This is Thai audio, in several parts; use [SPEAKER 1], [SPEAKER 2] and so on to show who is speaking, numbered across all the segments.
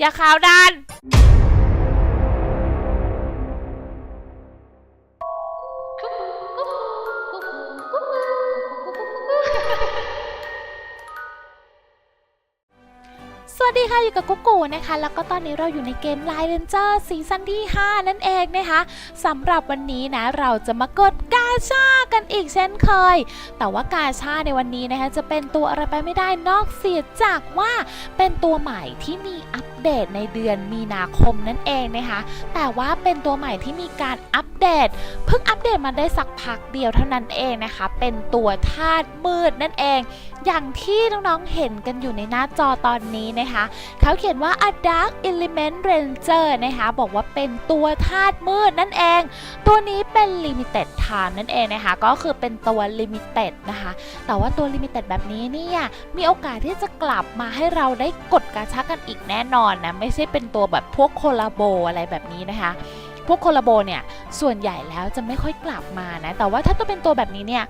[SPEAKER 1] อย่าขาวดันสวัสดีค่ะ อยู่กับกุ๊กกูนะคะ แล้วก็ตอนนี้เราอยู่ในเกม Line Ranger ซีซั่นที่ 5 นั่นเองนะคะสำหรับวันนี้นะ เราจะมากดกาชากันอีกเช่นเคย แต่ว่ากาชาในวันนี้นะคะ จะเป็นตัวอะไรไปไม่ได้นอกเสียจากว่าเป็นตัวใหม่ที่มีอัปเดตในเดือนมีนาคมนั่นเองนะคะ แต่ว่าเป็นตัวใหม่ที่มีการอัปเดต เพิ่งอัปเดตมาได้สักพักเดียวเท่านั้นเองนะคะ เป็นตัวธาตุมืดนั่นเอง อย่างที่น้องๆเห็นกันอยู่ในหน้าจอตอนนี้นะคะ เขาเขียนว่า a dark element ranger นะคะ บอกว่าเป็นตัวธาตุมืดนั่นเอง ตัวนี้เป็น limited time นั่นเองนะคะ ก็คือเป็นตัว limited นะคะ แต่ว่าตัว limited แบบนี้เนี่ย มีโอกาสที่จะกลับมาให้เราได้กดกาชากันอีกแน่นอนนะไม่ใช่เป็นตัวแบบพวกโคลาโบอะไรแบบนี้นะคะพวกโคลาโบเนี่ยส่วนใหญ่แล้วจะไม่ค่อยกลับมานะแต่ว่าถ้าตัวเป็นตัวแบบนี้เนี่ย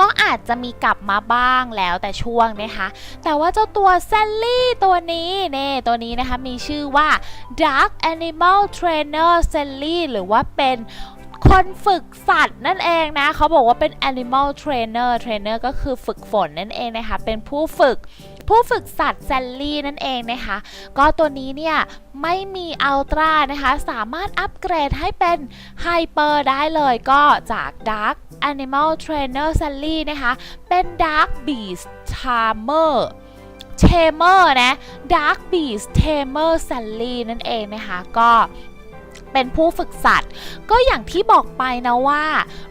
[SPEAKER 1] ก็อาจจะมีกลับมาบ้างแล้วแต่ช่วงนะคะ แต่ว่าเจ้าตัวแซลลี่ตัวนี้เนี่ยตัวนี้นะคะมีชื่อว่า Dark Animal Trainer Sally หรือว่าเป็นคนฝึกสัตว์นั่นเองนะ เขาบอกว่าเป็น Animal Trainer Trainer ก็คือฝึกฝนนั่นเองนะคะ เป็นผู้ฝึก ผู้ฝึกสัตว์แซลลี่นั่นเองนะคะ ก็ตัวนี้เนี่ยไม่มีอัลตร้านะคะ สามารถอัปเกรดให้เป็นไฮเปอร์ได้เลยก็จาก Dark Animal Trainer Sally นะคะ เป็น Dark Beast Tamer Tamer นะ Dark Beast Tamer Sally นั่นเองนะคะ ก็ เป็นผู้ฝึกสัตว์ ก็อย่างที่บอกไปนะว่า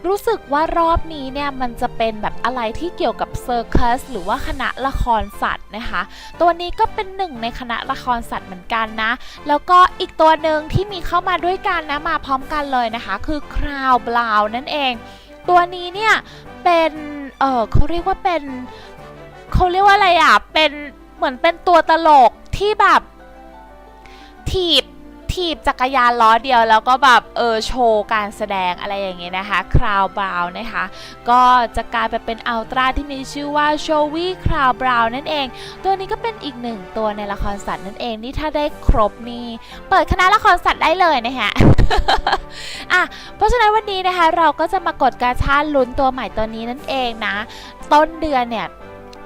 [SPEAKER 1] รู้สึกว่ารอบนี้เนี่ยมันจะเป็นแบบอะไรที่เกี่ยวกับเซอร์คัสหรือว่าคณะละครสัตว์นะคะ ตัวนี้ก็เป็นหนึ่งในคณะละครสัตว์เหมือนกันนะ แล้วก็อีกตัวหนึ่งที่มีเข้ามาด้วยกันนะมาพร้อมกันเลยนะคะ คือคราวบลาวนั่นเอง ตัวนี้เนี่ยเป็นเออเขาเรียกว่าเป็นเขาเรียกว่าอะไรอะเป็นเหมือนเป็นตัวตลกที่แบบถีบ ถีบจักรยานล้อเดียวแล้วก็แบบเออโชว์การแสดงอะไรอย่างเงี้ยนะคะคราวบราวนะคะ ก็จะกลายไปเป็นอัลตร้าที่มีชื่อว่าโชวี่คราวบราวนั่นเอง ตัวนี้ก็เป็นอีกหนึ่งตัวในละครสัตว์นั่นเองนี่ถ้าได้ครบนี่เปิดคณะละครสัตว์ได้เลยนะคะอะเพราะฉะนั้นวันนี้นะคะเราก็จะมากดกาชาลุ้นตัวใหม่ตัวนี้นั่นเองนะ ต้นเดือนเนี่ย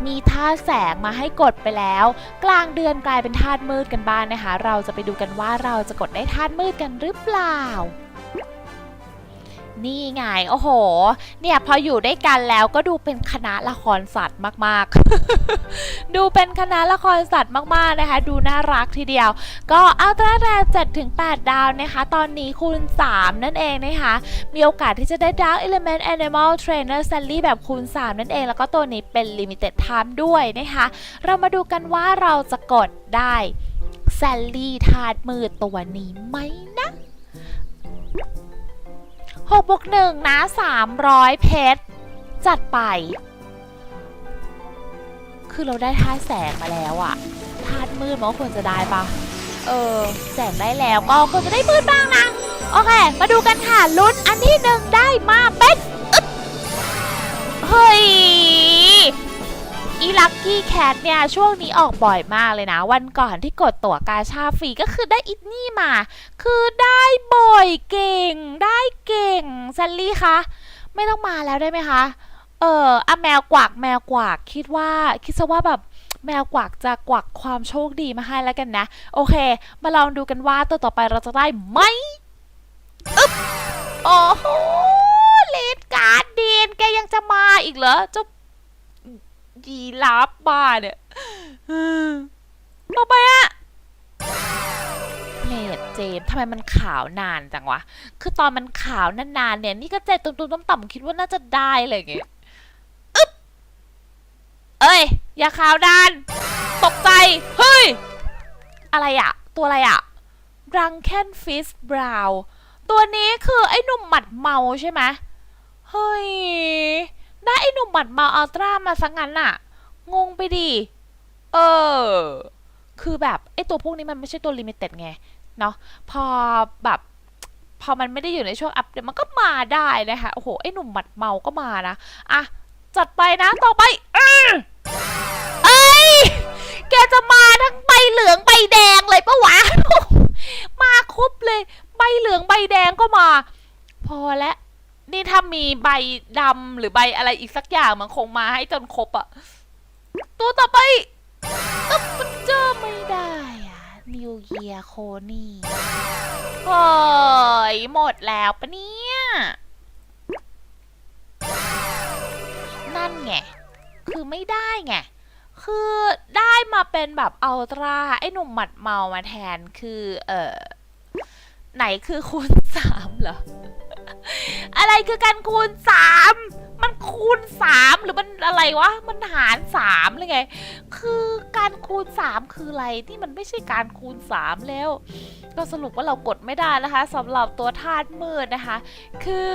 [SPEAKER 1] มีธาตุแสงมาให้กดไปแล้ว กลางเดือนกลายเป็นธาตุมืดกันบ้างนนะคะ เราจะไปดูกันว่าเราจะกดได้ธาตุมืดกันหรือเปล่า นี่ไง โอ้โห เนี่ยพออยู่ด้วยกันแล้วก็ดูเป็นคณะละครสัตว์มากๆ ดูเป็นคณะละครสัตว์มากๆนะคะ ดูน่ารักทีเดียว ก็อัลตร้าแร7ถึง8ดาวนะคะ ตอนนี้คูณ 3 นั่นเองนะคะ มีโอกาสที่จะได้ Dark Element Animal Trainer Sally แบบคูณ 3 นั่นเอง แล้วก็ตัวนี้เป็น Limited Time ด้วยนะคะ เรามาดูกันว่าเราจะกดได้ Sally ธาตุมืดตัวนี้ไหม 6บวก1นะ 300 เพชร จัดไป คือเราได้ท่าแสงมาแล้วอะท่ามืดมันก็ควรจะได้ปะเออ แสงได้แล้วก็ควรจะได้มืดบ้างนะ โอเค มาดูกันค่ะลุ้นอันที่หนึ่งได้มาเป็นเฮ้ย ลักกี้แคทเนี่ยช่วงนี้ออกบ่อยมากเลยนะ วันก่อนที่กดตั๋วกาชาฟรีก็คือได้อินนี่มา คือได้บ่อยเก่ง ได้เก่งแซลลี่คะไม่ต้องมาแล้วได้ไหมคะ เอออะแมวกวักแมวกวักคิดว่าคิดซะว่าแบบแมวกวักจะกวักความโชคดีมาให้แล้วกันนะ โอเค มาลองดูกันว่าตัวต่อไปเราจะได้ไหมอึ๊บโอ้โหเลดการ์ดเดนแกยังจะมาอีกเหรอเจ้า ยีราฟบ้าเนี่ยอืมต่อไปอะเลดเจมทำไมมันขาวนานจังวะ คือตอนมันขาวนานๆเนี่ย นี่ก็เจ็ตุ้มๆต่ำๆคิดว่าน่าจะได้เลยไงเอ้ย อย่าขาวดาน ตกใจ เฮ้ย อะไรอะ ตัวอะไรอะรังแคนฟิสบราวตัวนี้คือไอ้หนุ่มหมัดเมาใช่ไหมเฮ้ย ได้ไอ้หนุ่มบัดเมาอัลตร้ามาสังงั้น่ะงงไปดิเออ คือแบบไอ้ตัวพวกนี้มันไม่ใช่ตัวลิมิเต็ดไง เนาะพอแบบพอมันไม่ได้อยู่ในช่วงอัปเดตมันก็มาได้นะคะโอ้โหไอ้หนุ่มหมัดเมาก็มานะอะจัดไปนะต่อไปเออเอ้ยแกจะมาทั้งใบเหลืองใบแดงเลยปะวะมาครบเลย ใบเหลืองใบแดงก็มา พอแล้ว นี่ถ้ามีใบดำหรือใบอะไรอีกสักอย่างมันคงมาให้จนครบอะตัวต่อไปเอ้ามันเจอไม่ได้อะนิวเยียโคนี่เฮ้ยหมดแล้วปะเนี่ย นั่นไง คือไม่ได้ไง คือได้มาเป็นแบบอัลตราไอ้หนุ่มหมัดเมามาแทนคือ เออไหนคือคูณสามเหรอ อะไรคือการคูณสามมันคูณสามหรือมันอะไรวะ มันหารสามเลยไง คือการคูณสามคืออะไรที่มันไม่ใช่การคูณสามแล้ว ก็สรุปว่าเรากดไม่ได้นะคะสำหรับตัวธาตุมืดนะคะ คือ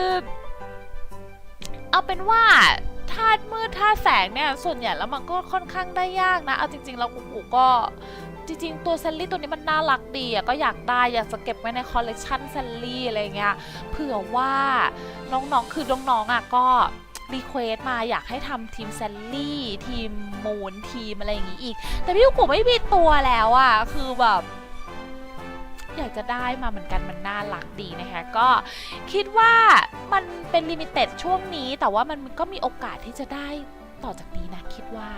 [SPEAKER 1] เอาเป็นว่าธาตุมืดธาตุแสงเนี่ย ส่วนใหญ่แล้วมันก็ค่อนข้างได้ยากนะ เอาจริง ๆ เรากูกูก็ จริงๆ ตัวเซลลี่ตัวนี้มันน่ารักดีอะก็อยากได้อยากจะเก็บไว้ในคอลเลกชันเซลลี่อะไรเงี้ยเผื่อว่าน้องๆคือน้องๆอะก็รีเควสมาอยากให้ทำทีมเซลลี่ ทีมมูนทีมอะไรอย่างงี้อีก แต่พี่กูไม่มีตัวแล้วอะคือแบบ อยากจะได้มาเหมือนกันมันน่ารักดีนะคะ ก็คิดว่ามันเป็นลิมิเต็ดช่วงนี้ แต่ว่ามันก็มีโอกาสที่จะได้ต่อจากนี้นะคิดว่า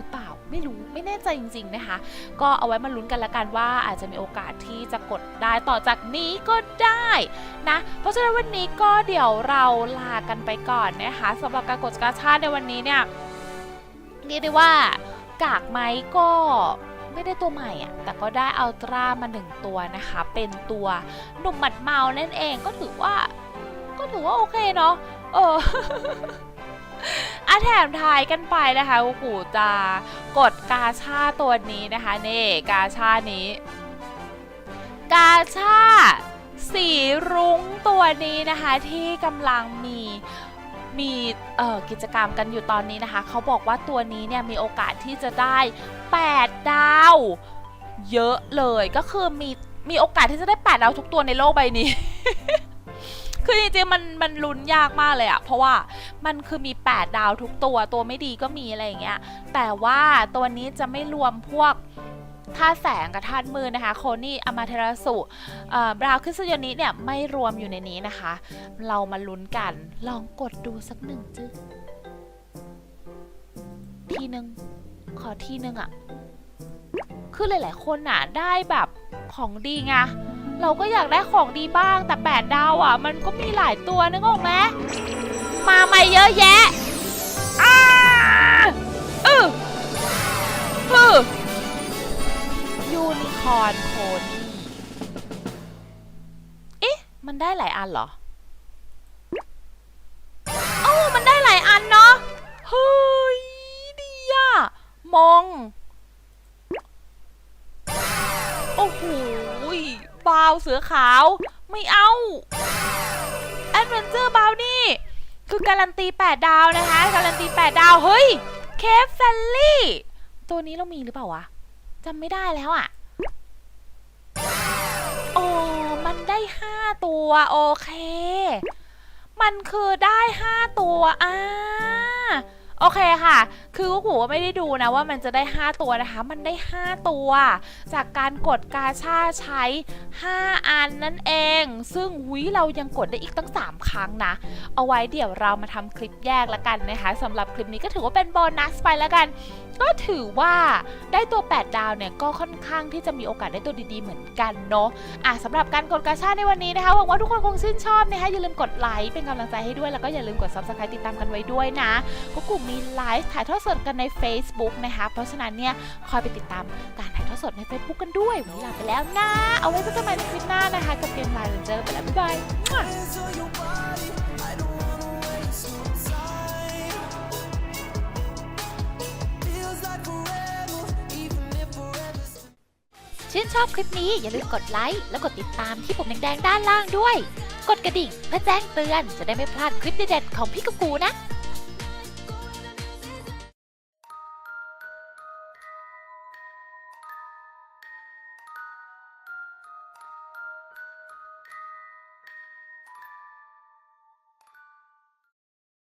[SPEAKER 1] รือเปล่าไม่รู้ไม่แน่ใจจริง ๆนะคะ ก็เอาไว้มาลุ้นกันละกันว่าอาจจะมีโอกาสที่จะกดได้ต่อจากนี้ก็ได้นะ เพราะฉะนั้นวันนี้ก็เดี๋ยวเราลากันไปก่อนนะคะสำหรับการกดกาชาติในวันนี้เนี่ยเรียกได้ว่ากากไหมก็ไม่ได้ตัวใหม่อะแต่ก็ได้อัลตร้ามาหนึ่งตัวนะคะ เป็นตัวหนุ่มหมัดเมานั่นเองก็ถือว่า ก็ถือว่าโอเคเนาะเออ อะแถมทายกันไปนะคะกูกูจะกดกาชาตัวนี้นะคะนี่กาชานี้ กาชาสีรุ้งตัวนี้นะคะที่กำลังมีมีกิจกรรมกันอยู่ตอนนี้นะคะ เขาบอกว่าตัวนี้เนี่ยมีโอกาสที่จะได้ 8 ดาว เยอะเลยก็คือมีมีโอกาสที่จะได้ 8 ดาวทุกตัวในโลกใบนี้ คือจริงๆมันมันลุ้นยากมากเลยอะเพราะว่ามันคือมี 8 ดาวทุกตัวตัวไม่ดีก็มีอะไรอย่างเงี้ยแต่ว่าตัวนี้จะไม่รวมพวกธาตุแสงกับธาตุมือนะคะ โคนี่อมาเทราสุเอ่อบราวคิสยนิเนี่ยไม่รวมอยู่ในนี้นะคะ เรามาลุ้นกันลองกดดูสักหนึ่งจึ๊ทีหนึ่งขอทีหนึ่งอะคือหลาย ๆ คนอะได้แบบของดีไง เราก็อยากได้ของดีบ้างแต่8ดาวอะ มันก็มีหลายตัวนึกออกไหมมาใหม่เยอะแยะอ้าอืออือยูนิคอร์นโคนเอ๊ะ มันได้หลายอันเหรอเอ้มันได้หลายอันเนาะเฮ้ยดีอะมองาวเสือขาว ไม่เอาแอดเวนเจอร์บาวนี่คือการันตี 8 ดาวนะคะ การันตี 8 ดาว เฮ้ย เคฟแซลลี่ ตัวนี้เรามีหรือเปล่าวะจำไม่ได้แล้วอะ่ะโอ้มันได้ 5 ตัว โอเค มันคือได้ 5 ตัวอ่า โอเคค่ะ คือกูกูไม่ได้ดูนะว่ามันจะได้ 5 ตัวนะคะ มันได้ 5 ตัว จากการกดกาชาใช้ 5 อันนั่นเอง ซึ่งหุยเรายังกดได้อีกตั้ง 3 ครั้งนะ เอาไว้เดี๋ยวเรามาทำคลิปแยกล้วกันนะคะสำหรับคลิปนี้ก็ถือว่าเป็นโบนัสไปล้วกัน ก็ถือว่าได้ตัว 8 ดาวเนี่ยก็ค่อนข้างที่จะมีโอกาสได้ตัวดีๆเหมือนกันเนาะ อะสำหรับการกดกาชาในวันนี้นะคะหวังว่าทุกคนคงชื่นชอบนะคะอย่าลืมกดไลค์เป็นกำลังใจให้ด้วยแล้วก็อย่าลืมกด subscribe ติดตามกันไว้ด้วยนะก็กลุ่มมีไลฟ์ถ่ายทอดสดกันใน Facebook นะคะ เพราะฉะนั้นเนี่ยคอยไปติดตามการถ่ายทอดสดใน Facebook กันด้วยวันนี้ลาไปแล้วนะ เอาไว้เจอกันใหม่ในคลิปหน้านะคะ กับเกมไลน์เรนเจอร์ไปแล้วบ๊ายบายชื่นชอบคลิปนี้อย่าลืมกดไลค์และกดติดตามที่ปุ่มแดงๆด้านล่างด้วย กดกระดิ่งเพื่อแจ้งเตือนจะได้ไม่พลาดคลิปเด็ดๆของพี่กุ๊กูนะ